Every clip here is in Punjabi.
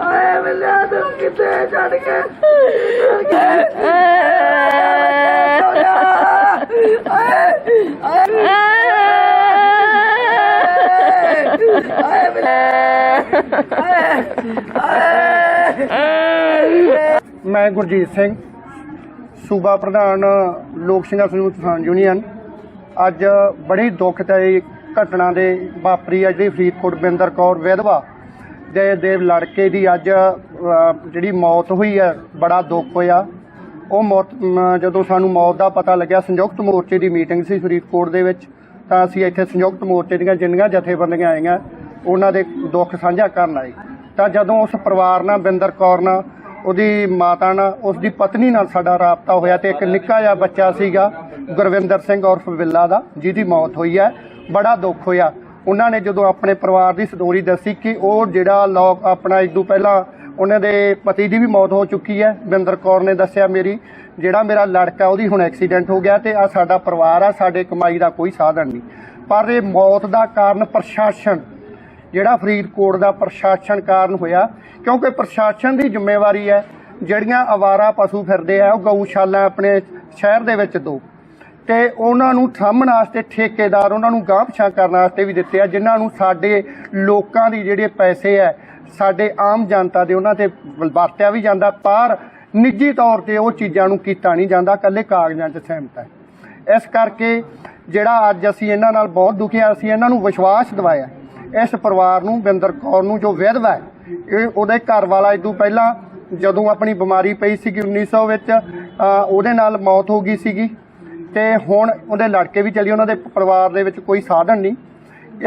ਆਏ ਮਿਲਿਆ ਤੂੰ ਕਿੱਥੇ ਛੱਡ ਕੇ ਮੈਂ ਗੁਰਜੀਤ ਸਿੰਘ, ਸੂਬਾ ਪ੍ਰਧਾਨ ਲੋਕ ਸੰਘਰਸ਼ ਯੂਥ ਕਿਸਾਨ ਯੂਨੀਅਨ। ਅੱਜ ਬੜੀ ਦੁਖਦਾਈ ਘਟਨਾ ਦੇ ਵਾਪਰੀ ਹੈ ਜਿਹੜੀ ਫਰੀਦਕੋਟ ਬਿੰਦਰ ਕੌਰ ਵਿਧਵਾ ਦੇ ਦੇ ਲੜਕੇ ਦੀ ਅੱਜ ਜਿਹੜੀ ਮੌਤ ਹੋਈ ਹੈ ਬੜਾ ਦੁੱਖ ਹੋਇਆ। ਉਹ ਮੌਤ ਜਦੋਂ ਸਾਨੂੰ ਮੌਤ ਦਾ ਪਤਾ ਲੱਗਿਆ, ਸੰਯੁਕਤ ਮੋਰਚੇ ਦੀ ਮੀਟਿੰਗ ਸੀ ਫਰੀਦਕੋਟ ਦੇ ਵਿੱਚ, ਤਾਂ ਅਸੀਂ ਇੱਥੇ ਸੰਯੁਕਤ ਮੋਰਚੇ ਦੀਆਂ ਜਿੰਨੀਆਂ ਜਥੇਬੰਦੀਆਂ ਆਈਆਂ, ਉਹਨਾਂ ਦੇ ਦੁੱਖ ਸਾਂਝਾ ਕਰਨ ਆਏ। ਤਾਂ ਜਦੋਂ ਉਸ ਪਰਿਵਾਰ ਨਾਲ, ਬਿੰਦਰ ਕੌਰ ਨਾਲ, ਉਹਦੀ ਮਾਤਾ ਨਾਲ ਉਸ ਦੀ ਪਤਨੀ ਨਾਲ ਸਾਡਾ ਰਾਬਤਾ ਹੋਇਆ ਤੇ ਇੱਕ ਨਿੱਕਾ ਜਿਹਾ ਬੱਚਾ ਸੀਗਾ, ਗੁਰਵਿੰਦਰ ਸਿੰਘ ਉਰਫ ਬਿੱਲਾ ਦਾ, ਜਿਹਦੀ ਮੌਤ ਹੋਈ ਹੈ। ਬੜਾ ਦੁੱਖ ਹੋਇਆ। ਉਹਨਾਂ ਨੇ ਜਦੋਂ ਆਪਣੇ ਪਰਿਵਾਰ ਦੀ ਸਟੋਰੀ ਦੱਸੀ ਕਿ ਉਹ ਜਿਹੜਾ ਲੋਕ ਆਪਣਾ ਇਸ ਪਹਿਲਾਂ ਉਹਨਾਂ ਦੇ ਪਤੀ ਦੀ ਵੀ ਮੌਤ ਹੋ ਚੁੱਕੀ ਹੈ, ਬਿੰਦਰ ਕੌਰ ਨੇ ਦੱਸਿਆ ਮੇਰੀ, ਜਿਹੜਾ ਮੇਰਾ ਲੜਕਾ ਉਹਦੀ ਹੁਣ ਐਕਸੀਡੈਂਟ ਹੋ ਗਿਆ ਤੇ ਆ ਸਾਡਾ ਪਰਿਵਾਰ ਆ, ਸਾਡੇ ਕਮਾਈ ਦਾ ਕੋਈ ਸਾਧਨ ਨਹੀਂ। ਪਰ ਇਹ ਮੌਤ ਦਾ ਕਾਰਨ ਪ੍ਰਸ਼ਾਸਨ, ਜਿਹੜਾ ਫਰੀਦਕੋਟ ਦਾ ਪ੍ਰਸ਼ਾਸਨ ਕਾਰਨ ਹੋਇਆ, ਕਿਉਂਕਿ ਪ੍ਰਸ਼ਾਸਨ ਦੀ ਜ਼ਿੰਮੇਵਾਰੀ ਹੈ, ਜਿਹੜੀਆਂ ਆਵਾਰਾ ਪਸ਼ੂ ਫਿਰਦੇ ਆ, ਉਹ ਗਊਸ਼ਾਲਾ ਆਪਣੇ ਸ਼ਹਿਰ ਦੇ ਵਿੱਚ ਦੋ। ਤੇ ਉਹਨਾਂ ਨੂੰ ਸਾਂਭਣ ਵਾਸਤੇ ਠੇਕੇਦਾਰ ਉਹਨਾਂ ਨੂੰ ਗਾਂਹ ਪਛਾਂ ਕਰਨ ਵਾਸਤੇ ਵੀ ਦਿੱਤੇ ਆ, ਜਿਨ੍ਹਾਂ ਨੂੰ ਸਾਡੇ ਲੋਕਾਂ ਦੀ ਜਿਹੜੇ ਪੈਸੇ ਆ, ਸਾਡੇ ਆਮ ਜਨਤਾ ਦੇ ਉਹਨਾਂ ਤੇ ਵਰਤਿਆ ਵੀ ਜਾਂਦਾ, ਪਰ ਨਿੱਜੀ ਤੌਰ ਤੇ ਉਹ ਚੀਜ਼ਾਂ ਨੂੰ ਕੀਤਾ ਨਹੀਂ ਜਾਂਦਾ ਕੱਲੇ ਕਾਗਜ਼ਾਂ 'ਚ ਸਹਿਮਤ ਹੈ। ਇਸ ਕਰਕੇ ਜਿਹੜਾ ਅੱਜ ਅਸੀਂ ਇਹਨਾਂ ਨਾਲ ਬਹੁਤ ਦੁਖੀ ਹਾਂ ਅਸੀਂ ਇਹਨਾਂ ਨੂੰ ਵਿਸ਼ਵਾਸ ਦਿਵਾਇਆ। ਇਸ ਪਰਿਵਾਰ ਨੂੰ, ਬਿੰਦਰ ਕੌਰ ਨੂੰ, ਜੋ ਵਿਧਵਾ ਹੈ, ਇਹ ਉਹਦੇ ਘਰ ਵਾਲਾ ਇਹ ਤੋਂ ਪਹਿਲਾਂ ਜਦੋਂ ਆਪਣੀ ਬਿਮਾਰੀ ਪਈ ਸੀਗੀ 1900 ਵਿੱਚ ਉਹਦੇ ਨਾਲ ਮੌਤ ਹੋ ਗਈ ਸੀਗੀ। ਤੇ ਹੁਣ ਉਹਦੇ ਲੜਕੇ ਵੀ ਚਲੀ, ਉਹਨਾਂ ਦੇ ਪਰਿਵਾਰ ਦੇ ਵਿੱਚ ਕੋਈ ਸਾਧਨ ਨਹੀਂ।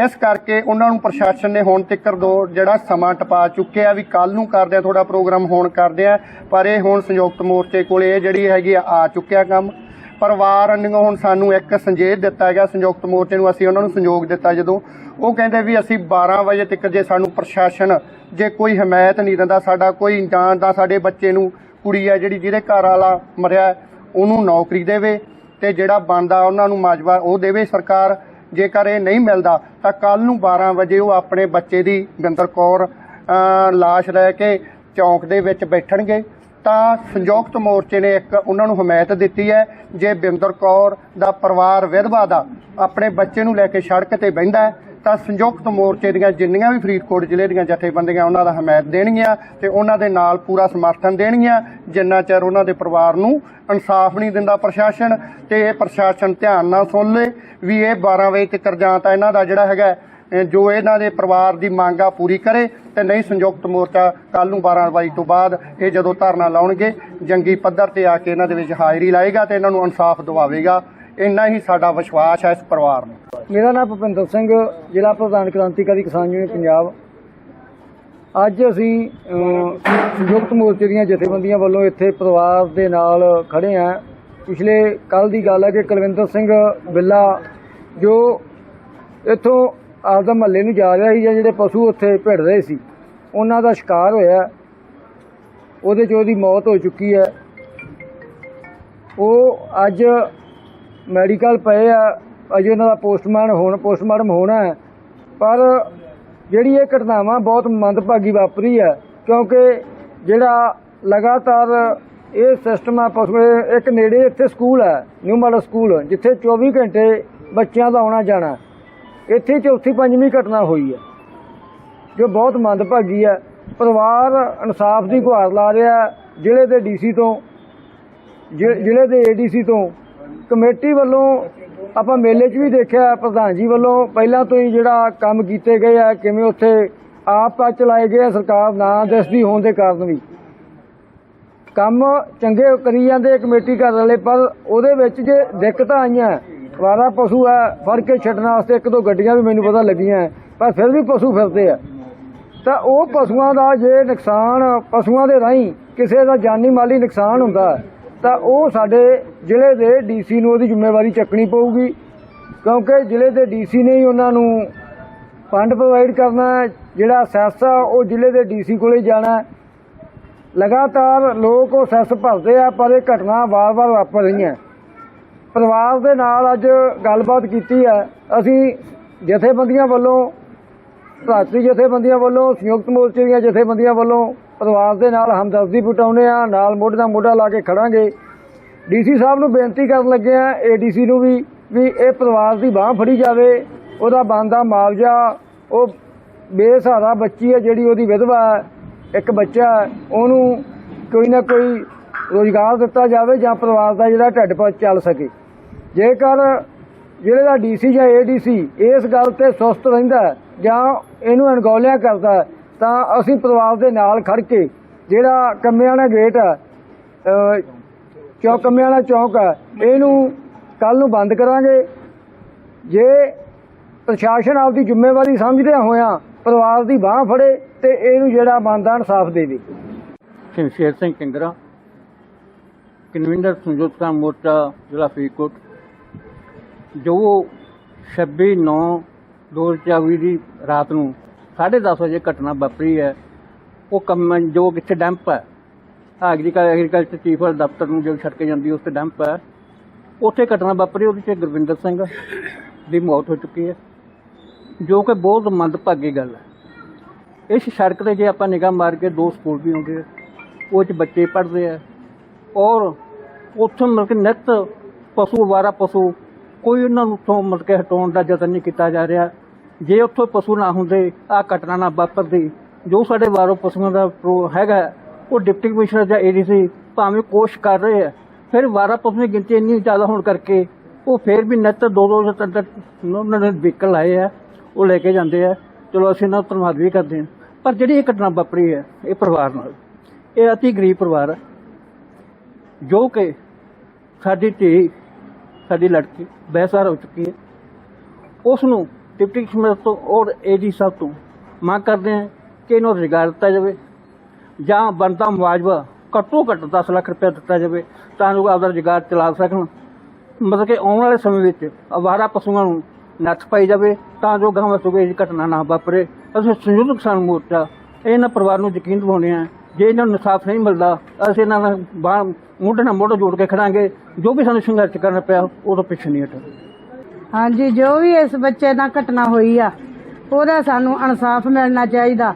ਇਸ ਕਰਕੇ ਉਹਨਾਂ ਨੂੰ ਪ੍ਰਸ਼ਾਸਨ ਨੇ ਹੁਣ ਤੱਕ ਦੋ ਜਿਹੜਾ ਸਮਾਂ ਟਪਾ ਚੁੱਕਿਆ ਵੀ ਕੱਲ ਨੂੰ ਕਰਦੇ ਆ ਥੋੜਾ ਪ੍ਰੋਗਰਾਮ ਹੋਣ ਕਰਦੇ ਆ, ਪਰ ਇਹ ਹੁਣ ਸੰਯੁਕਤ ਮੋਰਚੇ ਕੋਲ ਇਹ ਜਿਹੜੀ ਹੈਗੀ ਆ ਆ ਚੁੱਕਿਆ ਕੰਮ। ਪਰਿਵਾਰ ਵੱਲੋਂ ਹੁਣ ਸਾਨੂੰ ਇੱਕ ਸੰਜੇਤ ਦਿੱਤਾ ਹੈਗਾ ਸੰਯੁਕਤ ਮੋਰਚੇ ਨੂੰ ਅਸੀਂ ਉਹਨਾਂ ਨੂੰ ਸੰਯੋਗ ਦਿੱਤਾ ਜਦੋਂ। ਉਹ ਕਹਿੰਦੇ ਵੀ ਅਸੀਂ 12 ਵਜੇ ਤੱਕ ਜੇ ਸਾਨੂੰ ਪ੍ਰਸ਼ਾਸਨ, ਜੇ ਕੋਈ ਹਮਾਇਤ ਨਹੀਂ ਦਿੰਦਾ, ਸਾਡਾ ਕੋਈ ਜਾਣ ਦਾ ਸਾਡੇ ਬੱਚੇ ਨੂੰ ਕੁੜੀ ਹੈ ਜਿਹੜੀ ਜਿਹਦੇ ਘਰ ਵਾਲਾ ਮਰਿਆ, ਉਹਨੂੰ ਨੌਕਰੀ ਦੇਵੇ। ਤੇ ਜਿਹੜਾ ਬਣਦਾ ਉਹਨਾਂ ਨੂੰ ਮਾਜਵਾ, ਉਹ ਦੇਵੇ ਸਰਕਾਰ। ਜੇਕਰ ਇਹ ਨਹੀਂ ਮਿਲਦਾ, ਤਾਂ ਕੱਲ ਨੂੰ 12 ਵਜੇ ਉਹ ਆਪਣੇ ਬੱਚੇ ਦੀ ਬਿੰਦਰ ਕੌਰ ਲਾਸ਼ ਲੈ ਕੇ ਚੌਂਕ ਦੇ ਵਿੱਚ ਬੈਠਣਗੇ। ਤਾਂ ਸੰਯੁਕਤ ਮੋਰਚੇ ਨੇ ਇੱਕ ਉਹਨਾਂ ਨੂੰ ਹਮਾਇਤ ਦਿੱਤੀ ਹੈ, ਜੇ ਬਿੰਦਰ ਕੌਰ ਦਾ ਪਰਿਵਾਰ ਵਿਧਵਾ ਦਾ ਆਪਣੇ ਬੱਚੇ ਨੂੰ ਲੈ ਕੇ ਸੜਕ ਤੇ ਬਹਿੰਦਾ ਤਾਂ ਸੰਯੁਕਤ ਮੋਰਚੇ ਦੀਆਂ ਜਿੰਨੀਆਂ ਵੀ ਫਰੀਦਕੋਟ ਜ਼ਿਲ੍ਹੇ ਦੀਆਂ ਜਥੇਬੰਦੀਆਂ ਉਹਨਾਂ ਦਾ ਹਮਾਇਤ ਦੇਣਗੀਆਂ ਤੇ ਉਹਨਾਂ ਦੇ ਨਾਲ ਪੂਰਾ ਸਮਰਥਨ ਦੇਣਗੀਆਂ, ਜਿੰਨਾ ਚਿਰ ਉਹਨਾਂ ਦੇ ਪਰਿਵਾਰ ਨੂੰ ਇਨਸਾਫ ਨਹੀਂ ਦਿੰਦਾ ਪ੍ਰਸ਼ਾਸਨ ਤੇ ਇਹ ਪ੍ਰਸ਼ਾਸਨ ਧਿਆਨ ਨਾਲ ਸੁਣ ਲੇ ਵੀ ਇਹ 12 ਵਜੇ ਤੱਕ ਜਾਂ ਤਾਂ ਇਹਨਾਂ ਦਾ ਜਿਹੜਾ ਹੈਗਾ ਜੋ ਇਹਨਾਂ ਦੇ ਪਰਿਵਾਰ ਦੀ ਮੰਗ ਆ ਪੂਰੀ ਕਰੇ ਤੇ ਨਹੀਂ ਸੰਯੁਕਤ ਮੋਰਚਾ ਕੱਲ ਨੂੰ 12 ਵਜੇ ਤੋਂ ਬਾਅਦ ਇਹ ਜਦੋਂ ਧਰਨਾ ਲਾਉਣਗੇ, ਜੰਗੀ ਪੱਧਰ ਤੇ ਆ ਕੇ ਇਹਨਾਂ ਦੇ ਵਿੱਚ ਹਾਜ਼ਰੀ ਲਾਏਗਾ ਤੇ ਇਹਨਾਂ ਨੂੰ ਇਨਸਾਫ ਦਿਵਾਵੇਗਾ। ਇੰਨਾ ਹੀ ਸਾਡਾ ਵਿਸ਼ਵਾਸ ਹੈ ਇਸ ਪਰਿਵਾਰ ਨੂੰ। ਮੇਰਾ ਨਾਮ ਭੁਪਿੰਦਰ ਸਿੰਘ, ਜ਼ਿਲ੍ਹਾ ਪ੍ਰਧਾਨ ਕ੍ਰਾਂਤੀਕਾਰੀ ਕਿਸਾਨ ਯੂਨੀਅਨ ਪੰਜਾਬ। ਅੱਜ ਅਸੀਂ ਸੰਯੁਕਤ ਮੋਰਚੇ ਦੀਆਂ ਜਥੇਬੰਦੀਆਂ ਵੱਲੋਂ ਇੱਥੇ ਪਰਿਵਾਰ ਦੇ ਨਾਲ ਖੜੇ ਹਾਂ। ਪਿਛਲੇ ਕੱਲ ਦੀ ਗੱਲ ਹੈ ਕਿ ਕੁਲਵਿੰਦਰ ਸਿੰਘ ਬਿੱਲਾ, ਜੋ ਇੱਥੋਂ ਆਪਦਾ ਮਹੱਲੇ ਨੂੰ ਜਾ ਰਿਹਾ ਸੀ ਜਾਂ ਜਿਹੜੇ ਪਸ਼ੂ ਉੱਥੇ ਭਿੜ ਰਹੇ ਸੀ, ਉਹਨਾਂ ਦਾ ਸ਼ਿਕਾਰ ਹੋਇਆ। ਉਹਦੇ 'ਚ ਉਹਦੀ ਮੌਤ ਹੋ ਚੁੱਕੀ ਹੈ। ਉਹ ਅੱਜ ਮੈਡੀਕਲ ਪਏ ਆ। ਅਜੇ ਉਹਨਾਂ ਦਾ ਪੋਸਟਮਾਰਟਮ ਹੋਣ, ਪੋਸਟਮਾਰਟਮ ਹੋਣਾ ਹੈ। ਪਰ ਜਿਹੜੀ ਇਹ ਘਟਨਾਵਾਂ ਬਹੁਤ ਮੰਦਭਾਗੀ ਵਾਪਰੀ ਹੈ, ਕਿਉਂਕਿ ਜਿਹੜਾ ਲਗਾਤਾਰ ਇਹ ਸਿਸਟਮ ਆ, ਪਸ਼ੂ ਇੱਕ ਨੇੜੇ ਇੱਥੇ ਸਕੂਲ ਹੈ, ਨਿਊ ਮਾਡਲ ਸਕੂਲ, ਜਿੱਥੇ 24 ਘੰਟੇ ਬੱਚਿਆਂ ਦਾ ਆਉਣਾ ਜਾਣਾ ਇੱਥੇ ਚੌਥੀ ਪੰਜਵੀਂ ਘਟਨਾ ਹੋਈ ਹੈ ਜੋ ਬਹੁਤ ਮੰਦਭਾਗੀ ਹੈ। ਪਰਿਵਾਰ ਇਨਸਾਫ ਦੀ ਗੁਹਾਰ ਲਾ ਰਿਹਾ ਜ਼ਿਲ੍ਹੇ ਦੇ ਡੀਸੀ ਤੋਂ ਜ਼ਿਲ੍ਹੇ ਦੇ ਏਡੀਸੀ ਤੋਂ। ਕਮੇਟੀ ਵੱਲੋਂ ਆਪਾਂ ਮੇਲੇ 'ਚ ਵੀ ਦੇਖਿਆ ਪ੍ਰਧਾਨ ਜੀ ਵੱਲੋਂ ਪਹਿਲਾਂ ਤੋਂ ਹੀ ਜਿਹੜਾ ਕੰਮ ਕੀਤੇ ਗਏ ਆ ਕਿਵੇਂ ਉੱਥੇ ਆਪ ਤਾਂ ਚਲਾਏ ਗਏ ਆ, ਸਰਕਾਰ ਨਾ ਦੱਸਦੀ ਹੋਣ ਦੇ ਕਾਰਨ ਵੀ। ਕੰਮ ਚੰਗੇ ਕਰੀ ਜਾਂਦੇ ਕਮੇਟੀ ਘਰ ਵਾਲੇ ਪਰ ਉਹਦੇ ਵਿੱਚ ਜੇ ਦਿੱਕਤਾਂ ਆਈਆਂ ਵਾਰਾ ਪਸ਼ੂ ਹੈ, ਫੜ ਕੇ ਛੱਡਣ ਵਾਸਤੇ ਇੱਕ ਦੋ ਗੱਡੀਆਂ ਵੀ ਮੈਨੂੰ ਪਤਾ ਲੱਗੀਆਂ ਪਰ ਫਿਰ ਵੀ ਪਸ਼ੂ ਫਿਰਦੇ ਆ ਤਾਂ ਉਹ ਪਸ਼ੂਆਂ ਦਾ ਜੇ ਨੁਕਸਾਨ ਪਸ਼ੂਆਂ ਦੇ ਰਾਹੀਂ ਕਿਸੇ ਦਾ ਜਾਨੀ ਮਾਲੀ ਨੁਕਸਾਨ ਹੁੰਦਾ, ਤਾਂ ਉਹ ਸਾਡੇ ਜ਼ਿਲ੍ਹੇ ਦੇ ਡੀਸੀ ਨੂੰ ਉਹਦੀ ਜ਼ਿੰਮੇਵਾਰੀ ਚੱਕਣੀ ਪਊਗੀ, ਕਿਉਂਕਿ ਜ਼ਿਲ੍ਹੇ ਦੇ ਡੀਸੀ ਨੇ ਹੀ ਉਹਨਾਂ ਨੂੰ ਫੰਡ ਪ੍ਰੋਵਾਈਡ ਕਰਨਾ ਹੈ, ਜਿਹੜਾ ਸੈਸ ਆ, ਉਹ ਜ਼ਿਲ੍ਹੇ ਦੇ ਡੀਸੀ ਕੋਲੇ ਜਾਣਾ ਹੈ। ਲਗਾਤਾਰ ਲੋਕ ਉਹ ਸੈਸ ਭਰਦੇ ਆ, ਪਰ ਇਹ ਘਟਨਾ ਵਾਰ-ਵਾਰ ਵਾਪਰ ਰਹੀਆਂ ਪਰਿਵਾਰ ਦੇ ਨਾਲ ਅੱਜ ਗੱਲਬਾਤ ਕੀਤੀ ਹੈ। ਅਸੀਂ ਜਥੇਬੰਦੀਆਂ ਵੱਲੋਂ ਭਾਰਤੀ ਜਥੇਬੰਦੀਆਂ ਵੱਲੋਂ, ਸੰਯੁਕਤ ਮੋਰਚੇ ਦੀਆਂ ਜਥੇਬੰਦੀਆਂ ਵੱਲੋਂ ਪਰਿਵਾਰ ਦੇ ਨਾਲ ਹਮਦਰਦੀ ਪੁਟਾਉਣੇ ਆ ਨਾਲ ਮੋਢੇ ਨਾਲ ਮੋਢਾ ਲਾ ਕੇ ਖੜਾਂਗੇ। ਡੀਸੀ ਸਾਹਿਬ ਨੂੰ ਬੇਨਤੀ ਕਰਨ ਲੱਗੇ ਆ ਏਡੀਸੀ ਨੂੰ ਵੀ ਵੀ ਇਹ ਪਰਿਵਾਰ ਦੀ ਬਾਹ ਫੜੀ ਜਾਵੇ। ਉਹਦਾ ਬਣਦਾ ਮੁਆਵਜ਼ਾ ਉਹ ਬੇਸਹਾਰਾ ਬੱਚੀ ਹੈ ਜਿਹੜੀ ਉਹਦੀ ਵਿਧਵਾ ਹੈ, ਇੱਕ ਬੱਚਾ ਉਹਨੂੰ ਕੋਈ ਨਾ ਕੋਈ ਰੋਜ਼ਗਾਰ ਦਿੱਤਾ ਜਾਵੇ ਜਾਂ ਪਰਿਵਾਰ ਦਾ ਜਿਹੜਾ ਢਿੱਡ ਪਾ ਚੱਲ ਸਕੇ। ਜੇਕਰ ਜਿਹੜੇ ਦਾ ਡੀਸੀ ਜਾਂ ਏਡੀਸੀ ਇਸ ਗੱਲ ਤੇ ਸੁਸਤ ਰਹਿੰਦਾ ਜਾਂ ਇਹਨੂੰ ਅਣਗੌਲਿਆ ਕਰਦਾ ਤਾਂ ਅਸੀਂ ਪਰਿਵਾਰ ਦੇ ਨਾਲ ਖੜ ਕੇ ਜਿਹੜਾ ਕੰਮਿਆਣਾ ਗੇਟ ਹੈ ਅਹ, ਚੌਕ ਕੰਮਿਆਣਾ ਚੌਕ ਹੈ ਇਹਨੂੰ ਕੱਲ ਨੂੰ ਬੰਦ ਕਰਾਂਗੇ। ਜੇ ਪ੍ਰਸ਼ਾਸਨ ਆਪਦੀ ਜ਼ਿੰਮੇਵਾਰੀ ਸਮਝਦਿਆਂ ਹੋਇਆਂ ਪਰਿਵਾਰ ਦੀ ਬਾਹ ਫੜੇ ਤੇ ਇਹਨੂੰ ਜਿਹੜਾ ਬਣਦਾ ਇਨਸਾਫ ਦੇਵੇ ਸ਼ਮਸ਼ੇਰ ਸਿੰਘ ਕਿੰਗਰਾ ਕਨਵੀਨਰ ਸੰਯੁਕਤ ਮੋਰਚਾ ਜ਼ਿਲ੍ਹਾ ਫਰੀਦਕੋਟ। ਜੋ 26 9 2024 ਦੀ ਰਾਤ ਨੂੰ 10:30 ਵਜੇ ਘਟਨਾ ਵਾਪਰੀ ਹੈ, ਉਹ ਕੰਮ ਜੋ ਕਿੱਥੇ ਡੈਂਪ ਹੈ ਐਗਰੀਕਲ ਐਗਰੀਕਲਚਰ ਚੀਫ ਦਫ਼ਤਰ ਨੂੰ ਜੋ ਛੱਡ ਕੇ ਜਾਂਦੀ ਉਸ ਤੇ ਡੈਂਪ ਹੈ। ਉੱਥੇ ਘਟਨਾ ਵਾਪਰੀ, ਉਹਦੇ 'ਚ ਗੁਰਵਿੰਦਰ ਸਿੰਘ ਦੀ ਮੌਤ ਹੋ ਚੁੱਕੀ ਹੈ, ਜੋ ਕਿ ਬਹੁਤ ਮੰਦਭਾਗੀ ਗੱਲ ਹੈ। ਇਸ ਸੜਕ ਤੇ ਜੇ ਆਪਾਂ ਨਿਗਾਹ ਮਾਰ ਕੇ ਦੋ ਸਕੂਲ ਵੀ ਹੁੰਦੇ ਆ, ਉਹ ਚ ਬੱਚੇ ਪੜ੍ਹਦੇ ਆ, ਔਰ ਉੱਥੋਂ ਮਤਲਬ ਕਿ ਨਿੱਤ ਪਸ਼ੂ, ਵਾਰਾ ਪਸ਼ੂ ਕੋਈ ਉਹਨਾਂ ਨੂੰ ਉੱਥੋਂ ਮਤਲਬ ਕਿ ਹਟਾਉਣ ਦਾ ਯਤਨ ਨਹੀਂ ਕੀਤਾ ਜਾ ਰਿਹਾ। ਜੇ ਉੱਥੋਂ ਪਸ਼ੂ ਨਾ ਹੁੰਦੇ ਆ ਘਟਨਾ ਨਾ ਵਾਪਰਦੀ, ਜੋ ਸਾਡੇ ਵਾਰੋ ਪਸ਼ੂਆਂ ਦਾ ਪ੍ਰੋ- ਹੈਗਾ, ਉਹ ਡਿਪਟੀ ਕਮਿਸ਼ਨਰ ਜਾਂ ਏਡੀਸੀ ਭਾਵੇਂ ਕੋਸ਼ਿਸ਼ ਕਰ ਰਹੇ ਆ, ਫਿਰ ਵਾਰਾ ਪਸ਼ੂ ਦੀ ਗਿਣਤੀ ਇੰਨੀ ਜ਼ਿਆਦਾ ਹੋਣ ਕਰਕੇ ਉਹ ਫਿਰ ਵੀ ਨਿੱਤ ਦੋ ਦੋ ਜਾਂ ਤਿੰਨ ਤਿੰਨ ਉਹਨਾਂ ਨੇ ਵਹੀਕਲ ਆਏ ਆ, ਉਹ ਲੈ ਕੇ ਜਾਂਦੇ ਆ। ਚਲੋ, ਅਸੀਂ ਇਹਨਾਂ ਦਾ ਧੰਨਵਾਦ ਵੀ ਕਰਦੇ ਹਾਂ। ਪਰ ਜਿਹੜੀ ਇਹ ਘਟਨਾ ਵਾਪਰੀ ਹੈ, ਇਹ ਪਰਿਵਾਰ ਨਾਲ, ਇਹ ਅਤੀ ਗਰੀਬ ਪਰਿਵਾਰ ਹੈ ਜੋ ਕਿ ਸਾਡੀ ਧੀ ਸਾਡੀ ਲੜਕੀ ਬੇਸਹਾਰਾ ਹੋ ਚੁੱਕੀ ਹੈ। ਉਸ ਨੂੰ ਡਿਪਟੀ ਕਮਿਸ਼ਨਰ ਤੋਂ ਔਰ ਏਡੀ ਸਾਹਿਬ ਤੋਂ ਮੰਗ ਕਰਦੇ ਹਾਂ ਕਿ ਇਹਨੂੰ ਰੁਜ਼ਗਾਰ ਦਿੱਤਾ ਜਾਵੇ ਜਾਂ ਬਣਦਾ ਮੁਆਵਜ਼ਾ ਘੱਟੋ ਘੱਟ 10 ਲੱਖ ਰੁਪਏ ਦਿੱਤਾ ਜਾਵੇ ਤਾਂ ਜੋ ਆਪਦਾ ਰੁਜ਼ਗਾਰ ਚਲਾ ਸਕਣ। ਮਤਲਬ ਕਿ ਆਉਣ ਵਾਲੇ ਸਮੇਂ ਵਿੱਚ ਅਵਾਰਾ ਪਸ਼ੂਆਂ ਨੂੰ ਨੱਥ ਪਾਈ ਜਾਵੇ ਤਾਂ ਜੋ ਗਾਂ ਵਿੱਚ ਇਹ ਘਟਨਾ ਨਾ ਵਾਪਰੇ। ਅਸੀਂ ਸੰਯੁਕਤ ਕਿਸਾਨ ਮੋਰਚਾ ਇਹਨਾਂ ਪਰਿਵਾਰ ਨੂੰ ਯਕੀਨ ਦਿਵਾਉਂਦੇ ਹਾਂ, ਜੇ ਇਹਨਾਂ ਨੂੰ ਇਨਸਾਫ ਨਹੀਂ ਮਿਲਦਾ, ਅਸੀਂ ਇਹਨਾਂ ਨਾਲ ਬਾਂਹ ਮੋਢੇ ਨਾਲ ਮੋਢਾ ਜੋੜ ਕੇ ਖੜਾਂਗੇ ਜੋ ਵੀ ਸਾਨੂੰ ਸੰਘਰਸ਼ ਕਰਨਾ ਪਿਆ ਉਹਦੋਂ ਪਿੱਛੇ ਨਹੀਂ ਹਟਾਂਗੇ ਹਾਂਜੀ ਜੋ ਵੀ ਇਸ ਬੱਚੇ ਨਾਲ ਘਟਨਾ ਹੋਈ ਆ ਉਹਦਾ ਸਾਨੂੰ ਇਨਸਾਫ ਮਿਲਣਾ ਚਾਹੀਦਾ।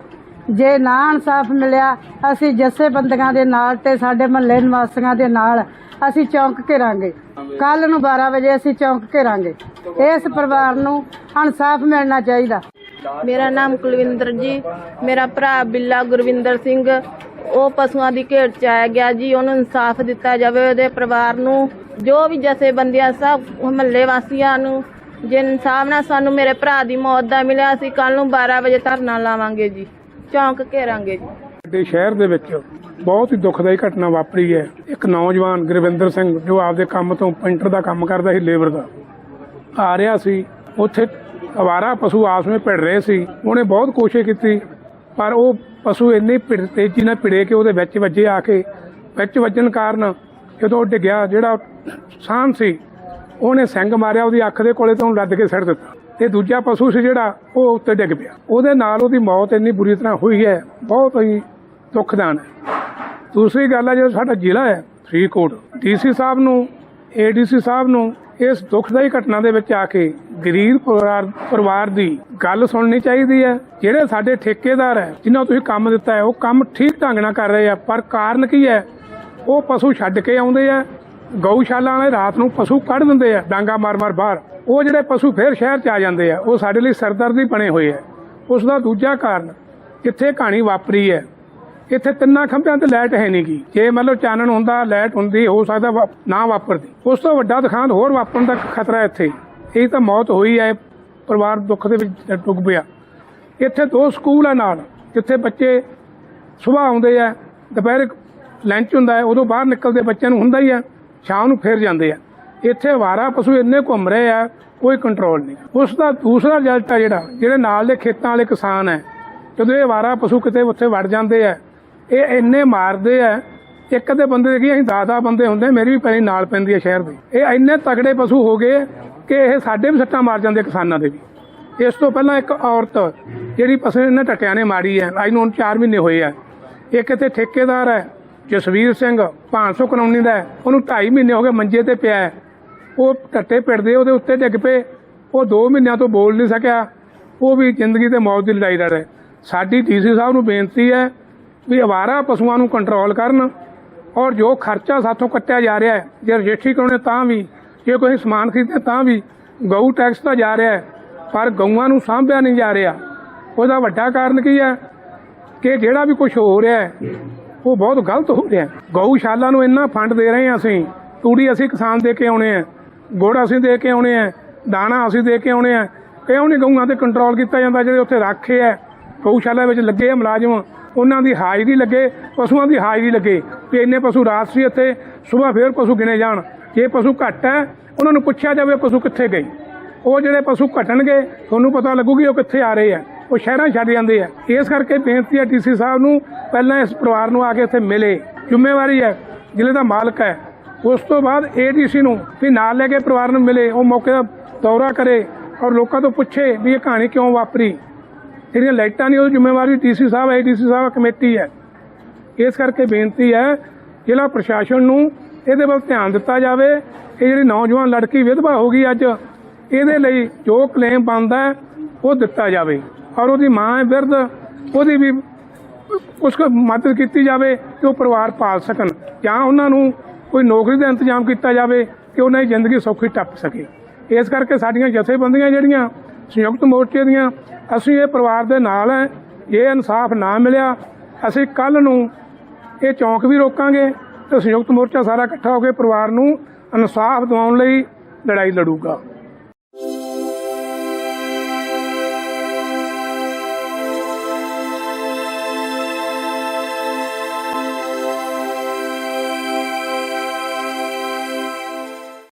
ਜੇ ਨਾ ਇਨਸਾਫ ਮਿਲਿਆ ਅਸੀਂ ਜੱਸੇਬੰਦੀਆਂ ਦੇ ਨਾਲ ਤੇ ਸਾਡੇ ਮਹੱਲੇ ਨਿਵਾਸੀਆਂ ਦੇ ਨਾਲ ਅਸੀਂ ਚੌਂਕ ਘੇਰਾਂਗੇ। ਕੱਲ ਨੂੰ 12 ਵਜੇ ਅਸੀਂ ਚੌਂਕ ਘੇਰਾਂਗੇ। ਇਸ ਪਰਿਵਾਰ ਨੂੰ ਇਨਸਾਫ ਮਿਲਣਾ ਚਾਹੀਦਾ। ਮੇਰਾ ਨਾਮ ਕੁਲਵਿੰਦਰ ਜੀ ਮੇਰਾ ਭਰਾ ਬਿੱਲਾ ਗੁਰਵਿੰਦਰ ਸਿੰਘ ਉਹ ਪਸ਼ੂਆਂ ਦੀ ਘੇਟ ਚ ਆਇਆ ਗਿਆ ਜੀ, ਉਹਨੂੰ ਇਨਸਾਫ ਦਿੱਤਾ ਜਾਵੇ, ਉਹਦੇ ਪਰਿਵਾਰ ਨੂੰ, ਜੋ ਵੀ ਜਥੇਬੰਦੀਆਂ ਸਭ ਮਹੱਲੇ ਵਾਸੀਆਂ ਨੂੰ, ਜੇ ਇਨਸਾਫ ਨਾ ਸਾਨੂੰ ਮੇਰੇ ਭਰਾ ਦੀ ਮੌਤ ਦਾ ਮਿਲਿਆ, ਅਸੀਂ ਕੱਲ ਨੂੰ 12 ਵਜੇ ਧਰਨਾ ਲਾਵਾਂਗੇ ਜੀ, ਚੌਂਕ ਘੇਰਾਂਗੇ ਜੀ। ਸਾਡੇ ਸ਼ਹਿਰ ਦੇ ਵਿੱਚ ਬਹੁਤ ਹੀ ਦੁਖਦਾਈ ਘਟਨਾ ਵਾਪਰੀ ਹੈ। ਇੱਕ ਨੌਜਵਾਨ ਗੁਰਵਿੰਦਰ ਸਿੰਘ, ਜੋ ਆਪਦੇ ਕੰਮ ਤੋਂ ਪੈਂਟਰ ਦਾ ਕੰਮ ਕਰਦਾ ਸੀ, ਲੇਬਰ ਦਾ। ਆ ਰਿਹਾ ਸੀ, ਉੱਥੇ ਅਵਾਰਾ ਪਸ਼ੂ ਆਪਸ ਵਿੱਚ ਭਿੜ ਰਹੇ ਸੀ। ਉਹਨੇ ਬਹੁਤ ਕੋਸ਼ਿਸ਼ ਕੀਤੀ ਪਰ ਉਹ ਪਸ਼ੂ ਇੰਨੀ ਭਿੜ ਤੇਜ਼ੀ ਨਾਲ ਭਿੜੇ ਕਿ ਉਹਦੇ ਵਿੱਚ ਵੱਜੇ ਆ ਕੇ, ਵਿੱਚ ਵੱਜਣ ਕਾਰਨ ਜਦੋਂ ਉਹ ਡਿੱਗਿਆ, ਜਿਹੜਾ ਸਾਹਮ ਸੀ, ਉਹਨੇ ਸਿੰਗ ਮਾਰਿਆ, ਉਹਦੀ ਅੱਖ ਦੇ ਕੋਲੇ ਤੋਂ ਲੱਦ ਕੇ ਸਿੱਟ ਦਿੱਤਾ। ਤੇ ਦੂਜਾ ਪਸ਼ੂ ਸੀ ਜਿਹੜਾ, ਉਹ ਉੱਤੇ ਡਿੱਗ ਪਿਆ। ਉਹਦੇ ਨਾਲ ਉਹਦੀ ਮੌਤ ਇੰਨੀ ਬੁਰੀ ਤਰ੍ਹਾਂ ਹੋਈ ਹੈ, ਬਹੁਤ ਹੀ ਦੁਖਦਾਨ ਹੈ। ਦੂਸਰੀ ਗੱਲ ਹੈ, ਜਿਹੜਾ ਸਾਡਾ ਜ਼ਿਲ੍ਹਾ ਹੈ, ਫਰੀਦਕੋਟ ਡੀਸੀ ਸਾਹਿਬ ਨੂੰ ਏਡੀਸੀ ਸਾਹਿਬ ਨੂੰ ਇਸ ਦੁਖਦਾਈ ਘਟਨਾ ਦੇ ਵਿੱਚ ਆ ਕੇ ਗਰੀਬ ਪਰਿਵਾਰ ਪਰਿਵਾਰ ਦੀ ਗੱਲ ਸੁਣਨੀ ਚਾਹੀਦੀ ਹੈ। ਜਿਹੜੇ ਸਾਡੇ ਠੇਕੇਦਾਰ ਹੈ, ਜਿਨ੍ਹਾਂ ਨੂੰ ਤੁਸੀਂ ਕੰਮ ਦਿੱਤਾ ਹੈ, ਉਹ ਕੰਮ ਠੀਕ ਢੰਗ ਨਾਲ ਕਰ ਰਹੇ ਆ, ਪਰ ਕਾਰਨ ਕੀ ਹੈ? ਉਹ ਪਸ਼ੂ ਛੱਡ ਕੇ ਆਉਂਦੇ ਆ, ਗਊਸ਼ਾਲਾ ਵਾਲੇ ਰਾਤ ਨੂੰ ਪਸ਼ੂ ਕੱਢ ਦਿੰਦੇ ਆ, ਡਾਂਗਾ ਮਾਰ-ਮਾਰ ਬਾਹਰ। ਉਹ ਜਿਹੜੇ ਪਸ਼ੂ ਫੇਰ ਸ਼ਹਿਰ 'ਚ ਆ ਜਾਂਦੇ ਆ, ਉਹ ਸਾਡੇ ਲਈ ਸਰਦਰਦੀ ਬਣੇ ਹੋਏ ਆ। ਉਸ ਦਾ ਦੂਜਾ ਕਾਰਨ ਕਿੱਥੇ ਕਹਾਣੀ ਵਾਪਰੀ ਹੈ ਇੱਥੇ ਤਿੰਨਾਂ ਖੰਭਿਆਂ ਤੇ ਲਾਈਟ ਹੈ ਨਹੀਂਗੀ। ਜੇ ਮਤਲਬ ਚਾਨਣ ਹੁੰਦਾ, ਲਾਈਟ ਹੁੰਦੀ, ਹੋ ਸਕਦਾ ਵਾ- ਨਾ ਵਾਪਰਦੀ। ਉਸ ਤੋਂ ਵੱਡਾ ਦੁਖਾਂਤ ਹੋਰ ਵਾਪਰਨ ਦਾ ਖਤਰਾ ਇੱਥੇ। ਇਹ ਤਾਂ ਮੌਤ ਹੋਈ ਹੈ, ਪਰਿਵਾਰ ਦੁੱਖ ਦੇ ਵਿੱਚ ਡੁੱਬ ਪਿਆ। ਇੱਥੇ ਦੋ ਸਕੂਲ ਆ ਨਾਲ, ਜਿੱਥੇ ਬੱਚੇ ਸਵੇਰ ਆਉਂਦੇ ਆ, ਦੁਪਹਿਰ ਲੰਚ ਹੁੰਦਾ ਹੈ, ਉਦੋਂ ਬਾਹਰ ਨਿਕਲਦੇ ਬੱਚਿਆਂ ਨੂੰ ਹੁੰਦਾ ਹੀ ਆ, ਸ਼ਾਮ ਨੂੰ ਫੇਰ ਜਾਂਦੇ ਆ। ਇੱਥੇ ਵਾਰਾ ਪਸ਼ੂ ਇੰਨੇ ਘੁੰਮ ਰਹੇ ਆ, ਕੋਈ ਕੰਟਰੋਲ ਨਹੀਂ। ਉਸ ਦਾ ਦੂਸਰਾ ਰਿਜ਼ਲਟ ਆ ਜਿਹੜਾ, ਜਿਹੜੇ ਨਾਲ ਦੇ ਖੇਤਾਂ ਵਾਲੇ ਕਿਸਾਨ ਹੈ। ਜਦੋਂ ਇਹ ਵਾਰਾ ਪਸ਼ੂ ਕਿਤੇ ਉੱਥੇ ਵੜ ਜਾਂਦੇ ਆ ਇਹ ਇੰਨੇ ਮਾਰਦੇ ਆ, ਇੱਕ ਦੇ ਬੰਦੇ ਦੇ ਕੀ ਅਸੀਂ 10-10 ਬੰਦੇ ਹੁੰਦੇ, ਮੇਰੀ ਵੀ ਪੈਣੀ ਨਾਲ ਪੈਂਦੀ ਹੈ ਸ਼ਹਿਰ ਦੇ। ਇਹ ਇੰਨੇ ਤਗੜੇ ਪਸ਼ੂ ਹੋ ਗਏ ਕਿ ਇਹ ਸਾਡੇ ਵੀ ਸੱਟਾਂ ਮਾਰ ਜਾਂਦੇ ਕਿਸਾਨਾਂ ਦੇ ਵੀ। ਇਸ ਤੋਂ ਪਹਿਲਾਂ ਇੱਕ ਔਰਤ ਜਿਹੜੀ ਪਸੂ ਇਹਨਾਂ ਟੱਟਿਆਂ ਨੇ ਮਾਰੀ ਹੈ ਅੱਜ ਨੂੰ 4 ਮਹੀਨੇ ਹੋਏ ਆ। ਇੱਕ ਇੱਥੇ ਠੇਕੇਦਾਰ ਹੈ ਜਸਵੀਰ ਸਿੰਘ 500 ਕਲੋਨੀ ਦਾ, ਉਹਨੂੰ 2.5 ਮਹੀਨੇ ਹੋ ਗਏ ਮੰਜੇ ਤੇ ਪਿਆ ਉਹ ਟੱਟੇ ਪਿੜਦੇ, ਉਹਦੇ ਉੱਤੇ ਡਿੱਗ ਪਏ। ਉਹ 2 ਮਹੀਨਿਆਂ ਤੋਂ ਬੋਲ ਨਹੀਂ ਸਕਿਆ। ਉਹ ਵੀ ਜ਼ਿੰਦਗੀ ਤੇ ਮੌਤ ਦੀ ਲੜਾਈ ਲੜ ਰਿਹਾ। ਸਾਡੀ ਡੀਸੀ ਸਾਹਿਬ ਨੂੰ ਬੇਨਤੀ ਹੈ ਵੀ ਅਵਾਰਾ ਪਸ਼ੂਆਂ ਨੂੰ ਕੰਟਰੋਲ ਕਰਨ ਔਰ ਜੋ ਖਰਚਾ ਸਾਥੋਂ ਕੱਟਿਆ ਜਾ ਰਿਹਾ ਹੈ, ਜੇ ਰਜਿਸਟਰੀ ਕਰਾਉਣੇ ਤਾਂ ਵੀ, ਜੇ ਕੋਈ ਸਮਾਨ ਖਰੀਦਦੇ ਤਾਂ ਵੀ, ਗਊ ਟੈਕਸ ਤਾਂ ਜਾ ਰਿਹਾ ਹੈ, ਪਰ ਗਊਆਂ ਨੂੰ ਸਾਂਭਿਆ ਨਹੀਂ ਜਾ ਰਿਹਾ। ਉਹਦਾ ਵੱਡਾ ਕਾਰਨ ਕੀ ਹੈ ਕਿ ਜਿਹੜਾ ਵੀ ਕੁਝ ਹੋ ਰਿਹਾ ਹੈ, ਉਹ ਬਹੁਤ ਗਲਤ ਹੋ ਰਿਹਾ ਗਊਸ਼ਾਲਾ ਨੂੰ ਇੰਨਾ ਫੰਡ ਦੇ ਰਹੇ ਹਾਂ ਅਸੀਂ, ਤੂੜੀ ਅਸੀਂ ਕਿਸਾਨ ਦੇ ਕੇ ਆਉਣੇ ਆ ਗੁੜ ਅਸੀਂ ਦੇ ਕੇ ਆਉਣੇ ਆ ਦਾਣਾ ਅਸੀਂ ਦੇ ਕੇ ਆਉਣੇ ਆ ਕਿਉਂ ਨਹੀਂ ਗਊਆਂ ਤੇ ਕੰਟਰੋਲ ਕੀਤਾ ਜਾਂਦਾ, ਜਿਹੜੇ ਉੱਥੇ ਰੱਖੇ ਆ ਗਊਸ਼ਾਲਾ ਵਿੱਚ ਲੱਗੇ ਆ ਮੁਲਾਜ਼ਮ। ਉਹਨਾਂ ਦੀ ਹਾਜ਼ਰੀ ਲੱਗੇ, ਪਸ਼ੂਆਂ ਦੀ ਹਾਜ਼ਰੀ ਲੱਗੇ ਵੀ ਇੰਨੇ ਪਸ਼ੂ ਰਾਤ ਸੀ ਇੱਥੇ ਸਵੇਰ ਫੇਰ ਪਸ਼ੂ ਗਿਣੇ ਜਾਣ। ਜੇ ਪਸ਼ੂ ਘੱਟ ਹੈ, ਉਹਨਾਂ ਨੂੰ ਪੁੱਛਿਆ ਜਾਵੇ ਪਸ਼ੂ ਕਿੱਥੇ ਗਏ। ਉਹ ਜਿਹੜੇ ਪਸ਼ੂ ਘਟਣਗੇ, ਤੁਹਾਨੂੰ ਪਤਾ ਲੱਗੂਗੀ ਉਹ ਕਿੱਥੇ ਆ ਰਹੇ ਆ। ਉਹ ਸ਼ਹਿਰਾਂ 'ਚ ਛੱਡ ਜਾਂਦੇ ਆ। ਇਸ ਕਰਕੇ ਬੇਨਤੀ ਹੈ ਡੀਸੀ ਸਾਹਿਬ ਨੂੰ, ਪਹਿਲਾਂ ਇਸ ਪਰਿਵਾਰ ਨੂੰ ਆ ਕੇ ਇੱਥੇ ਮਿਲੇ। ਜ਼ਿੰਮੇਵਾਰੀ ਹੈ, ਜ਼ਿਲ੍ਹੇ ਦਾ ਮਾਲਕ ਹੈ। ਉਸ ਤੋਂ ਬਾਅਦ ਏਡੀਸੀ ਨੂੰ ਵੀ ਨਾਲ ਲੈ ਕੇ ਪਰਿਵਾਰ ਨੂੰ ਮਿਲੇ। ਉਹ ਮੌਕੇ ਦਾ ਦੌਰਾ ਕਰੇ ਔਰ ਲੋਕਾਂ ਤੋਂ ਪੁੱਛੇ ਵੀ ਇਹ ਕਹਾਣੀ ਕਿਉਂ ਵਾਪਰੀ। ਜਿਹੜੀਆਂ ਲਾਈਟਾਂ ਨਹੀਂ ਉਹ ਜ਼ਿੰਮੇਵਾਰੀ ਡੀਸੀ ਸਾਹਿਬ ਹੈ, ਡੀਸੀ ਸਾਹਿਬ ਕਮੇਟੀ ਹੈ। ਇਸ ਕਰਕੇ ਬੇਨਤੀ ਹੈ, ਜ਼ਿਲ੍ਹਾ ਪ੍ਰਸ਼ਾਸਨ ਨੂੰ ਇਹਦੇ ਵੱਲ ਧਿਆਨ ਦਿੱਤਾ ਜਾਵੇ। ਇਹ ਜਿਹੜੀ ਨੌਜਵਾਨ ਲੜਕੀ ਵਿਧਵਾ ਹੋ ਗਈ ਅੱਜ, ਇਹਦੇ ਲਈ ਜੋ ਕਲੇਮ ਬਣਦਾ ਹੈ, ਉਹ ਦਿੱਤਾ ਜਾਵੇ। ਔਰ ਉਹਦੀ ਮਾਂ ਬਿਰਧ, ਉਹਦੀ ਵੀ ਉਸ ਕੋ ਮਦਦ ਕੀਤੀ ਜਾਵੇ ਕਿ ਉਹ ਪਰਿਵਾਰ ਪਾਲ ਸਕਣ। ਜਾਂ ਉਹਨਾਂ ਨੂੰ ਕੋਈ ਨੌਕਰੀ ਦਾ ਇੰਤਜ਼ਾਮ ਕੀਤਾ ਜਾਵੇ ਕਿ ਉਹਨਾਂ ਦੀ ਜ਼ਿੰਦਗੀ ਸੌਖੀ ਟੱਪ ਸਕੇ। ਇਸ ਕਰਕੇ ਸਾਡੀਆਂ ਜਥੇਬੰਦੀਆਂ ਜਿਹੜੀਆਂ ਸੰਯੁਕਤ ਮੋਰਚੇ ਦੀਆਂ। ਅਸੀਂ ਇਹ ਪਰਿਵਾਰ ਦੇ ਨਾਲ ਹੈ। ਇਹ ਇਨਸਾਫ ਨਾ ਮਿਲਿਆ। ਅਸੀਂ ਕੱਲ ਨੂੰ ਇਹ ਚੌਂਕ ਵੀ ਰੋਕਾਂਗੇ ਤੇ ਸੰਯੁਕਤ ਮੋਰਚਾ ਸਾਰਾ ਇਕੱਠਾ ਹੋ ਕੇ ਪਰਿਵਾਰ ਨੂੰ ਇਨਸਾਫ ਦਿਵਾਉਣ ਲਈ ਲੜਾਈ ਲੜੂਗਾ।